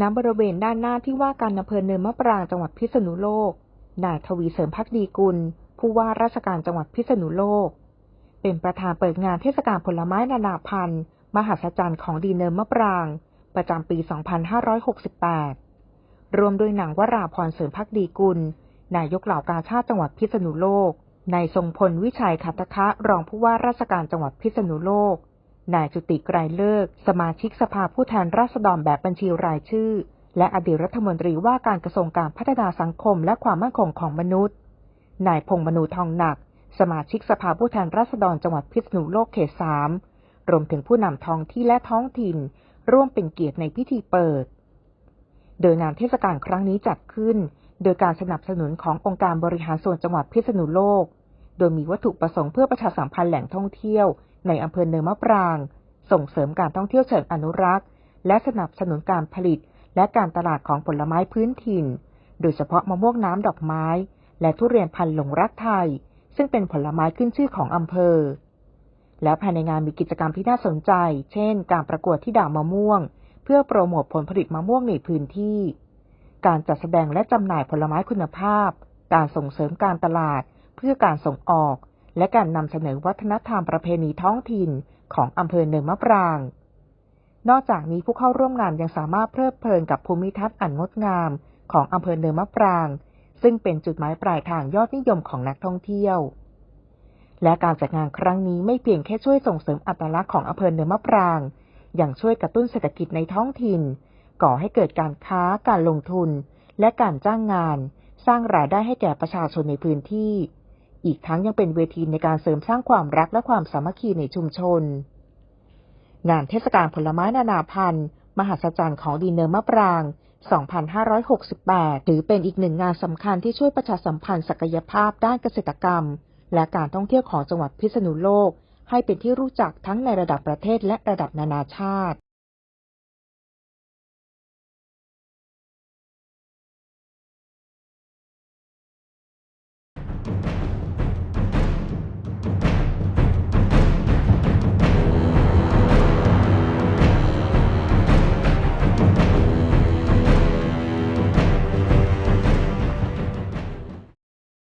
ณบริเวณด้านหน้าที่ว่าการอำเภอเนินมะปรางจังหวัดพิษณุโลก นายทวีเสริมพักดีกุล ผู้ว่าราชการจังหวัดพิษณุโลก เป็นประธานเปิดงานเทศกาลผลไม้นานาพันธุ์ มหัศจรรย์ของดีเนินมะปราง ประจำปี 2568 รวมโดยหนังวราพรเสริมพักดีกุล นายกเหล่ากาชาติจังหวัดพิษณุโลก นายทรงพลวิชัยขัตตคะรองผู้ว่าราชการจังหวัดพิษณุโลก นายจุติไกรเลิก สมาชิกสภาผู้แทนราษฎรแบบบัญชีรายชื่อ และอดีตรัฐมนตรีว่าการกระทรวงการพัฒนาสังคมและความมั่นคงของมนุษย์ นายพงษ์มนูทองหนัก สมาชิกสภาผู้แทนราษฎรจังหวัดพิษณุโลกเขตสามรวมถึงผู้นำท้องที่และท้องถิ่น ร่วมเป็นเกียรติในพิธีเปิด โดยงานเทศกาลครั้งนี้จัดขึ้น โดยการสนับสนุนขององค์การบริหารส่วนจังหวัดพิษณุโลก โดยมีวัตถุประสงค์เพื่อประชาสัมพันธ์แหล่งท่องเที่ยว ในอำเภอเนินมะปราง ส่งเสริมการท่องเที่ยวเชิงอนุรักษ์ และสนับสนุนการผลิต และการตลาดของผลไม้พื้นถิ่น โดยเฉพาะมะม่วงน้ำดอกไม้ และทุเรียนพันธุ์หลงรักไทย ซึ่งเป็นผลไม้ขึ้นชื่อของอำเภอ แล้วภายในงานมีกิจกรรมที่น่าสนใจ เช่น การประกวดที่ด่ามะม่วง เพื่อโปรโมทผลผลิตมะม่วงในพื้นที่ การจัดแสดงและจำหน่ายผลไม้คุณภาพ การส่งเสริมการตลาด เพื่อการส่งออก และการนำเสนอวัฒนธรรมประเพณีท้องถิ่นของอำเภอเนินมะปราง นอกจากนี้ผู้เข้าร่วมงานยังสามารถเพลิดเพลินกับภูมิทัศน์อันงดงามของอำเภอเนินมะปราง ซึ่งเป็นจุดหมายปลายทางยอดนิยมของนักท่องเที่ยว และการจัดงานครั้งนี้ไม่เพียงแค่ช่วยส่งเสริมอัตลักษณ์ของอำเภอเนินมะปรางยังช่วยกระตุ้นเศรษฐกิจในท้องถิ่น ก่อให้เกิดการค้า การลงทุน และการจ้างงาน สร้างรายได้ให้แก่ประชาชนในพื้นที่ อีกทั้งยังเป็นเวทีในการเสริมสร้างความรักและความสามัคคีในชุมชน งานเทศกาลผลไม้นานาพันธุ์ มหัศจรรย์ของดีเนอร์มะปราง 2568 ถือเป็นอีกหนึ่งงานสำคัญที่ช่วยประชาสัมพันธ์ศักยภาพด้านเกษตรกรรม และการท่องเที่ยวของจังหวัดพิษณุโลก ให้เป็นที่รู้จักทั้งในระดับประเทศและระดับนานาชาติ